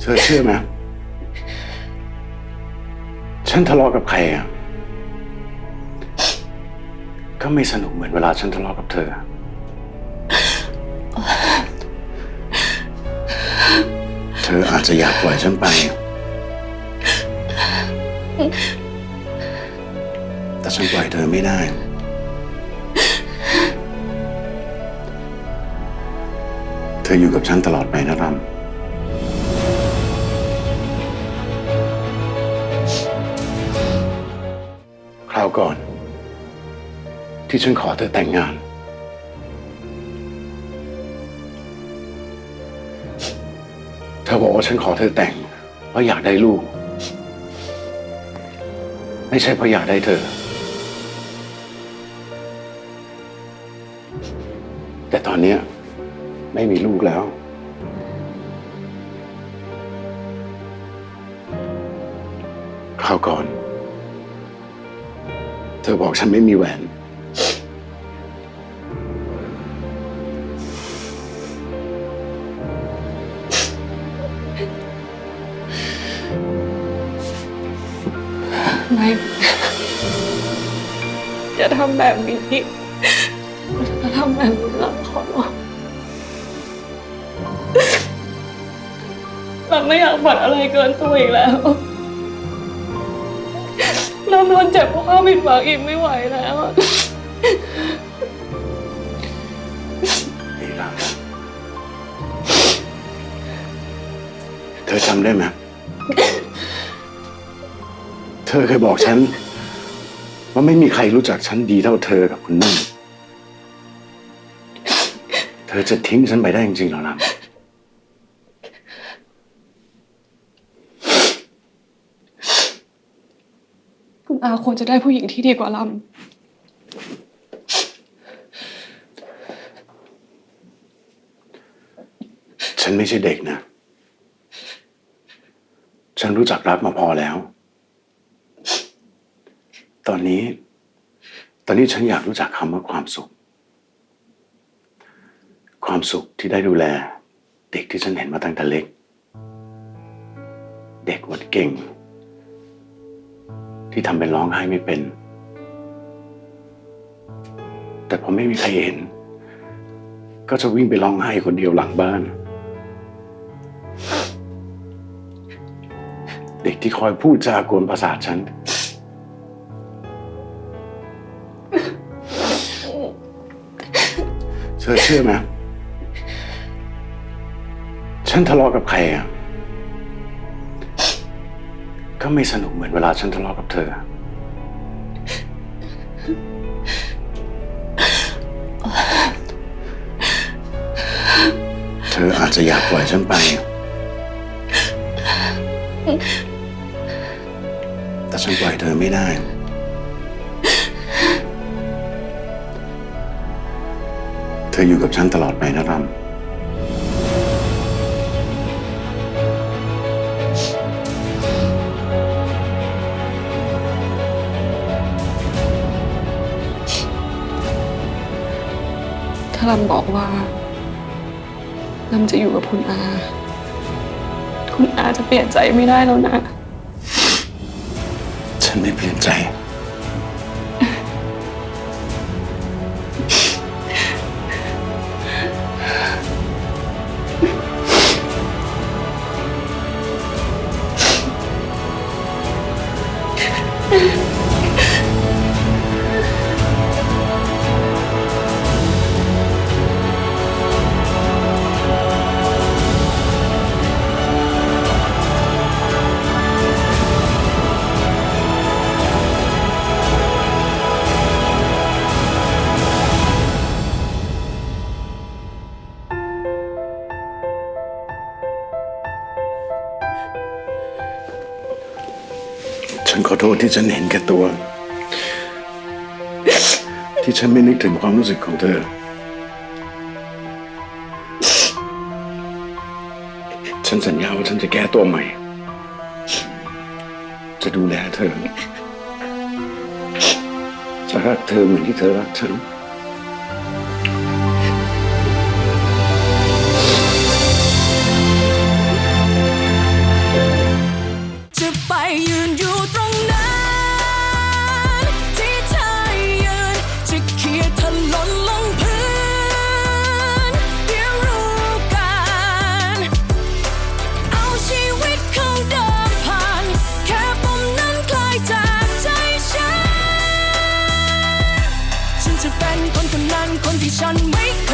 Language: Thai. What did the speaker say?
เธอเชื่อไหมฉันทะเลาะกับใครอะ ก็ไม่สนุกเหมือนเวลาฉันทะเลาะกับเธอ เธออาจจะอยากปล่อยฉันไป แต่ฉันปล่อยเธอไม่ได้ เธออยู่กับฉันตลอดไปนะรำาวก่อน ที่ฉันขอเธอแต่งงาน เธอบอกว่าฉันขอเธอแต่ง เพราะอยากได้ลูก ไม่ใช่เพราะอยากได้เธอ แต่ตอนนี้ไม่มีลูกแล้วคราวก่อน ธอบอกฉันไม่มีแหวน ไม่ อย่าทำแบบนี้อย่าทำแบบนี้เราขอร้องเราไม่อยากฝันอะไรเกินตัวอีกแล้ว โดนเจ็บเพราะความผิดหวังอีกไม่ไหวแล้วนี่ละเธอจำได้ไหม เธอเคยบอกฉัน ว่าไม่มีใครรู้จักฉันดีเท่าเธอกับคุณนุ่น เธอจะทิ้งฉันไปได้จริงๆเหรอลคุณอา ควรจะได้ผู้หญิงที่ดีกว่าลำ ฉันไม่ใช่เด็กนะ ฉันรู้จักรักมาพอแล้ว ตอนนี้ ตอนนี้ฉันอยากรู้จักคำว่าความสุข ความสุขที่ได้ดูแล เด็กที่ฉันเห็นมาตั้งแต่เล็ก เด็กวัดเก่ง ที่ทำเป็นร้องไห้ไม่เป็น แต่พอไม่มีใครเห็น ก็จะวิ่งไปร้องไห้คนเดียวหลังบ้าน เด็กที่คอยพูดจากวนประสาทฉัน เธอเชื่อไหมฉันทะเลาะกับใครอะ ก็ไม่สนุกเหมือนเวลาฉันทะเลาะกับเธอ เธออาจจะอยากปล่อยฉันไป แต่ฉันปล่อยเธอไม่ได้ เธออยู่กับฉันตลอดไปนะรำ ถ้าลำบอกว่าลำจะอยู่กับคุณอา คุณอาจะเปลี่ยนใจไม่ได้แล้วนะ ฉันไม่เปลี่ยนใจ ฉันขอโทษที่ฉันเห็นแก่ตัว ที่ฉันไม่นึกถึงความรู้สึกของเธอ ฉันสัญญาว่าฉันจะแก้ตัวใหม่ จะดูแลเธอ จะรักเธอเหมือนที่เธอรักฉัน Revolution, wake